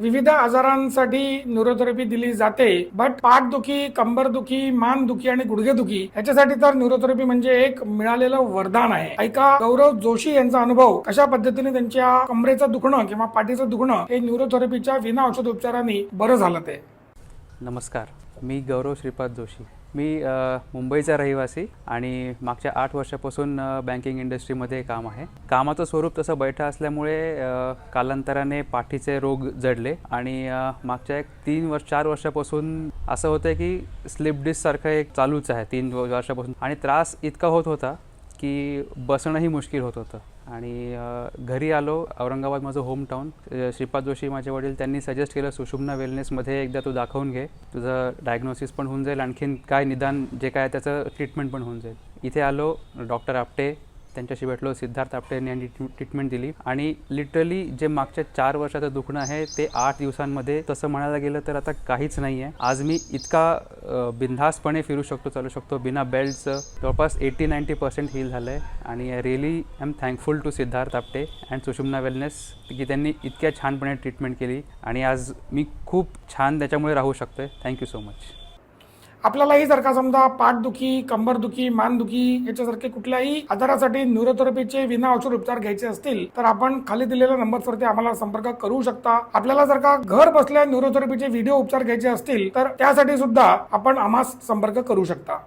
विविध आजारांसाठी न्यूरोथेरपी दिली जाते बट पाठदुखी कंबरदुखी मानदुखी आणि गुडघेदुखी याच्यासाठी तर न्यूरोथेरपी म्हणजे एक मिळालेलं वरदान आहे. ऐका गौरव जोशी यांचा अनुभव. कशा पद्धतीने त्यांच्या कमरेचं दुखणं किंवा पाठीचं दुखणं हे न्यूरोथेरपीच्या विना औषध उपचारांनी बरं झालं ते? नमस्कार. मी गौरव श्रीपाद जोशी. मी मुंबईचा रहिवासी आणि मागच्या आठ वर्षापासून बँकिंग इंडस्ट्रीमध्ये काम आहे. कामाचं स्वरूप तसं बैठा असल्यामुळे कालांतराने पाठीचे रोग जडले आणि मागच्या एक तीन वर्ष चार वर्षापासून असं होतं की स्लिप डिस्कसारखं एक चालूच आहे तीन वर्षापासून. आणि त्रास इतका होत होता की बसणंही मुश्किल होत होतं. आणि घरी आलो औरंगाबाद माझं होम टाऊन श्रीपाद जोशी माझे वडील त्यांनी सजेस्ट केलं सुशुभना वेलनेसमध्ये एकदा तू दाखवून घे. तुझं डायग्नोसिस पण होऊन जाईल. आणखीन काय निदान जे काय त्याचं ट्रीटमेंट पण होऊन जाईल. इथे आलो डॉक्टर आपटे त्यांच्याशी भेटलो सिद्धार्थ आपटे यांनी ट्रीटमेंट दिली. आणि लिटरली जे मागच्या चार वर्षाचं दुखणं आहे ते आठ दिवसांमध्ये तसं म्हणायला गेलं तर आता काहीच नाही आहे आज मी इतका बिनधासपणे फिरू शकतो चालू शकतो. बिना बेल्टचं जवळपास एटी नाईन्टी पर्सेंट हील झालं आहे आणि I really I am thankful to Siddharth Apte and Sushumna wellness की त्यांनी इतक्या छानपणे ट्रीटमेंट केली. आणि आज मी खूप छान त्याच्यामुळे राहू शकतो आहे थँक्यू सो मच आपल्यालाही जर का समजा पाठदुखी कंबरदुखी मानदुखी याच्यासारखे कुठल्याही आजारासाठी न्यूरोथेरपीचे विना औषध उपचार घ्यायचे असतील तर आपण खाली दिलेल्या नंबरवरती आम्हाला संपर्क करू शकता. आपल्याला जर का घर बसल्या न्यूरोथेरपीचे व्हिडिओ उपचार घ्यायचे असतील तर त्यासाठी सुद्धा आपण आम्हास संपर्क करू शकता.